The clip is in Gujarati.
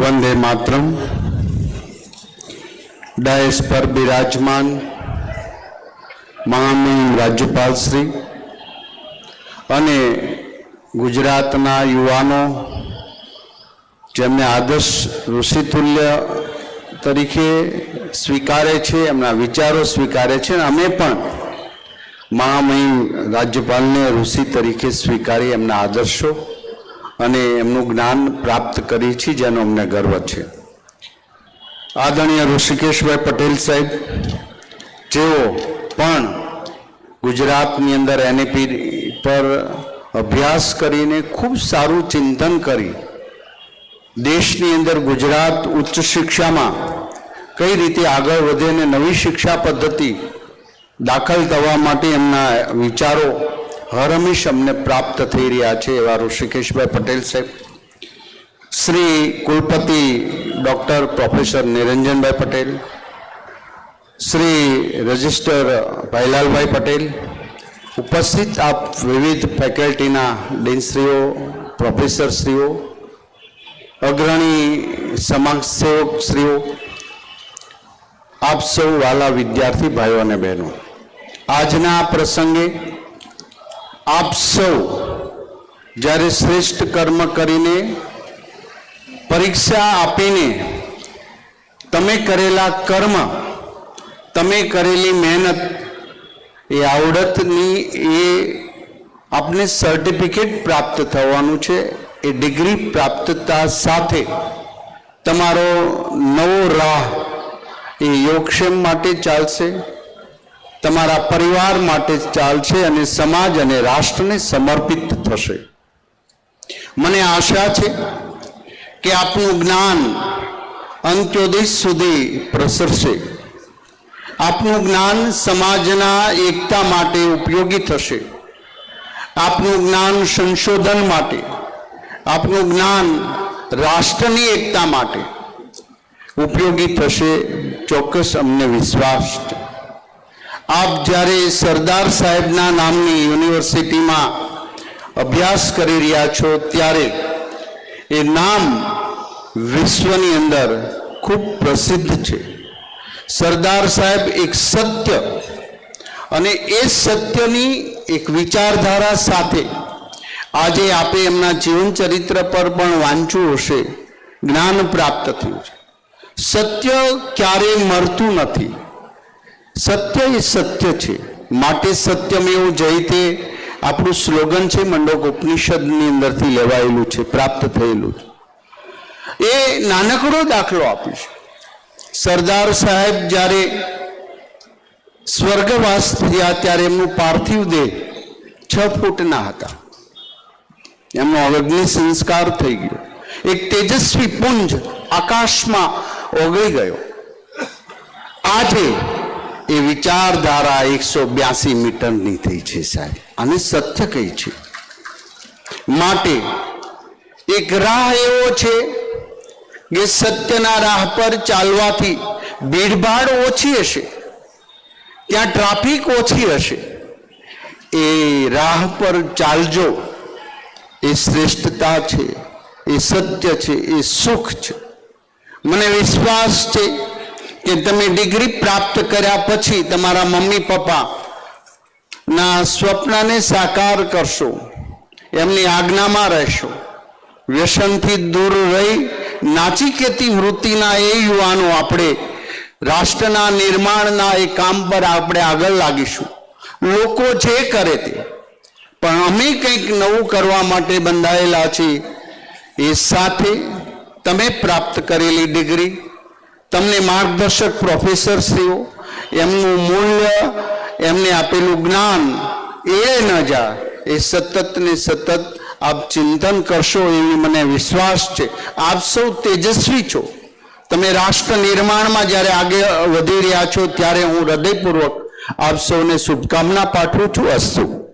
વંદે માતરમ. ડાયસ પર બિરાજમાન મહામહિમ રાજ્યપાલ શ્રી અને ગુજરાતના યુવાનો, જેમને આદર્શ ઋષિતુલ્ય તરીકે સ્વીકારે છે, એમના વિચારો સ્વીકારે છે, અને અમે પણ મહામહિમ રાજ્યપાલને ઋષિ તરીકે સ્વીકારી એમના આદર્શો અને એમનું જ્ઞાન પ્રાપ્ત કરી છે જેનો અમને ગર્વ છે. આદરણીય ઋષિકેશભાઈ પટેલ સાહેબ, જેઓ પણ ગુજરાતની અંદર એનએપી પર અભ્યાસ કરીને ખૂબ સારું ચિંતન કરી, દેશની અંદર ગુજરાત ઉચ્ચ શિક્ષામાં કઈ રીતે આગળ વધે અને નવી શિક્ષા પદ્ધતિ દાખલ થવા માટે એમના વિચારો હરહંમેશ અમને પ્રાપ્ત થઈ રહ્યા છે એવા ઋષિકેશભાઈ પટેલ સાહેબ. શ્રી કુલપતિ doctor professor Niranjanbhai Patel. Shri register Bhailalbhai Patel. ઉપસ્થિત આપ વિવિધ ફેકલ્ટીના ડીનશ્રીઓ, પ્રોફેસરશ્રીઓ, અગ્રણી સમાજસેવકશ્રીઓ, આપ સૌ વાલા વિદ્યાર્થી ભાઈઓ અને બહેનો. આજના પ્રસંગે આપ સૌ જ્યારે શ્રેષ્ઠ કર્મ કરીને પરીક્ષા આપીને તમે કરેલા કર્મ, તમે કરેલી મહેનત, એ આવડતની, એ આપને સર્ટિફિકેટ પ્રાપ્ત થવાનું છે, એ ડિગ્રી પ્રાપ્તતા સાથે તમારો નવો રાહ એ યોગક્ષેમ માટે ચાલશે. તમારા પરિવાર માટે ચાલશે અને સમાજ અને રાષ્ટ્રને સમર્પિત થશે. મને આશા છે કે આપનું જ્ઞાન અંત્યોદય સુધી પ્રસરશે. આપનું જ્ઞાન સમાજના એકતા માટે ઉપયોગી થશે. આપનું જ્ઞાન સંશોધન માટે, આપનું જ્ઞાન રાષ્ટ્રની એકતા માટે ઉપયોગી થશે. ચોક્કસ અમને વિશ્વાસ છે. આપ જ્યારે સરદાર સાહેબના નામની યુનિવર્સિટીમાં અભ્યાસ કરી રહ્યા છો ત્યારે એ નામ વિશ્વની અંદર ખૂબ પ્રસિદ્ધ છે. સરદાર સાહેબ એક સત્ય અને એ સત્યની એક વિચારધારા સાથે આજે આપે એમના જીવન ચરિત્ર પર પણ વાંચ્યું હશે, જ્ઞાન પ્રાપ્ત થયું છે. સત્ય ક્યારેય મરતું નથી. સત્ય એ સત્ય છે. માટે સત્યમેવ જયતે આપણું સ્લોગન છે મંડોક ઉપનિષદની અંદરથી લેવાયેલું છે, પ્રાપ્ત થયેલું છે. એ નાનકડો દાખલો આપીશ સરદાર સાહેબ જ્યારે સ્વર્ગવાસ થયા ત્યારે એમનું પાર્થિવ દેહ છ ફૂટના હતા. એમનો અગ્નિ સંસ્કાર થઈ ગયો. એક તેજસ્વી પુંજ આકાશમાં ઓગળી ગયો. આજે એ વિચારધારા એકસો બ્યાસી મીટરની થઈ છે સાહેબ. અને સત્ય કઈ છે? માટે એક રાહ એવો છે કે સત્યના રાહ પર ચાલવાથી ભીડભાડ ઓછી હશે, ત્યાં ટ્રાફિક ઓછી હશે. એ રાહ પર ચાલજો, એ શ્રેષ્ઠતા છે, એ સત્ય છે, એ સુખ છે. મને વિશ્વાસ છે કે તમે ડિગ્રી પ્રાપ્ત કર્યા પછી તમારા મમ્મી પપ્પા ના સ્વપ્નને સાકાર કરશો, એમની આજ્ઞામાં રહેશો. વ્યસનથી દૂર રહી નાચીકેતી વૃત્તિના એ યુવાનો આપણે રાષ્ટ્રના નિર્માણના એ કામ પર આપણે આગળ લાગીશું. લોકો જે કરે તે. પણ અમે કંઈક નવું કરવા માટે બંધાયેલા છીએ. એ સાથે તમે પ્રાપ્ત કરેલી ડિગ્રી તમને માર્ગદર્શક પ્રોફેસરશ્રીઓ એમનું મૂલ્ય, એમને આપેલું જ્ઞાન એ ન જાય એ સતત ને સતત આપ ચિંતન કરશો એવી મને વિશ્વાસ છે. આપ સૌ તેજસ્વી છો. તમે રાષ્ટ્ર નિર્માણમાં જ્યારે આગળ વધી રહ્યા છો ત્યારે હું હૃદયપૂર્વક આપ સૌને શુભકામના પાઠવું છું અસ્તુ.